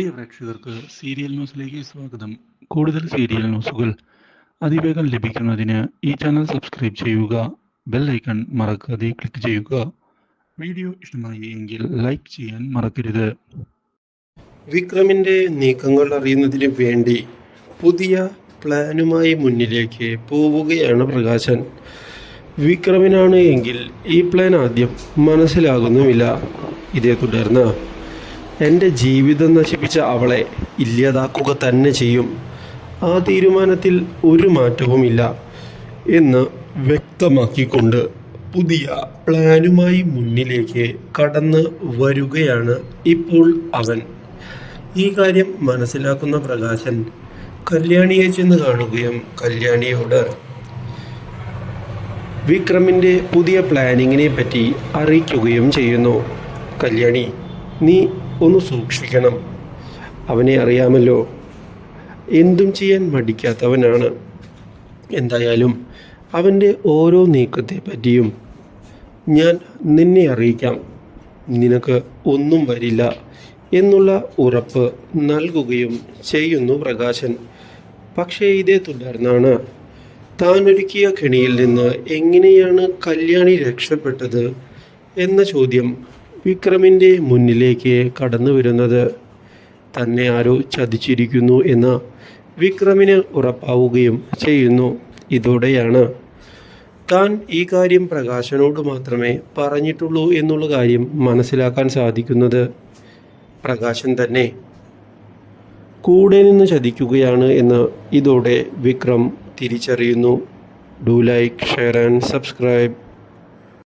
പ്രിയ പ്രേക്ഷകർക്ക് സീരിയൽ ന്യൂസിലേക്ക് സ്വാഗതം. കൂടുതൽ സീരിയൽ ന്യൂസുകൾ അതിവേഗം ലഭിക്കുന്നതിന് ഈ ചാനൽ സബ്സ്ക്രൈബ് ചെയ്യുക ബെൽ ഐക്കൺ മറക്കാതെ ക്ലിക്ക് ചെയ്യുക. വീഡിയോ ഇഷ്ടമായി എങ്കിൽ ലൈക്ക് ചെയ്യാൻ മറക്കരുത്. വിക്രമിന്റെ നീക്കങ്ങൾ അറിയുന്നതിന് വേണ്ടി പുതിയ പ്ലാനുമായി മുന്നിലേക്ക് പോവുകയാണ് പ്രകാശൻ. വിക്രമിനാണ് എങ്കിൽ ഈ പ്ലാൻ ആദ്യം മനസ്സിലാകുന്നുമില്ല. ഇതേ തുടർന്ന് എന്റെ ജീവിതം നശിപ്പിച്ച അവളെ ഇല്ലാതാക്കുക തന്നെ ചെയ്യും. ആ തീരുമാനത്തിൽ ഒരു മാറ്റവുമില്ല എന്ന് വ്യക്തമാക്കിക്കൊണ്ട് പുതിയ പ്ലാനുമായി മുന്നിലേക്ക് കടന്ന് വരികയാണ് ഇപ്പോൾ അവൻ. ഈ കാര്യം മനസ്സിലാക്കുന്ന പ്രകാശൻ കല്യാണിയെ ചെന്ന് കാണുകയും കല്യാണിയോട് വിക്രമിന്റെ പുതിയ പ്ലാനിങ്ങിനെ പറ്റി അറിയിക്കുകയും ചെയ്യുന്നു. കല്യാണി നീ ഒന്ന് സൂക്ഷിക്കണം. അവനെ അറിയാമല്ലോ. എന്തും ചെയ്യാൻ മടിക്കാത്തവനാണ്. എന്തായാലും അവന്റെ ഓരോ നീക്കത്തെ പറ്റിയും ഞാൻ നിന്നെ അറിയിക്കാം. നിനക്ക് ഒന്നും വരില്ല എന്നുള്ള ഉറപ്പ് നൽകുകയും ചെയ്യുന്നു പ്രകാശൻ. പക്ഷേ ഇതേ തുടർന്നാണ് താൻ ഒരുക്കിയ കെണിയിൽ നിന്ന് എങ്ങനെയാണ് കല്യാണി രക്ഷപ്പെട്ടത് എന്ന ചോദ്യം വിക്രമിന്റെ മുന്നിലേക്ക് കടന്നു വരുന്നത് തന്നെ ആരോ ചതിച്ചിരിക്കുന്നു എന്ന് വിക്രമിന് ഉറപ്പാവുകയും ചെയ്യുന്നു. ഇതോടെയാണ് താൻ ഈ കാര്യം പ്രകാശനോട് മാത്രമേ പറഞ്ഞിട്ടുള്ളൂ എന്നുള്ള കാര്യം മനസ്സിലാക്കാൻ സാധിക്കുന്നത്. പ്രകാശൻ തന്നെ കൂടെ നിന്ന് ചതിക്കുകയാണ് എന്ന് ഇതോടെ വിക്രം തിരിച്ചറിയുന്നു. Do like share and subscribe.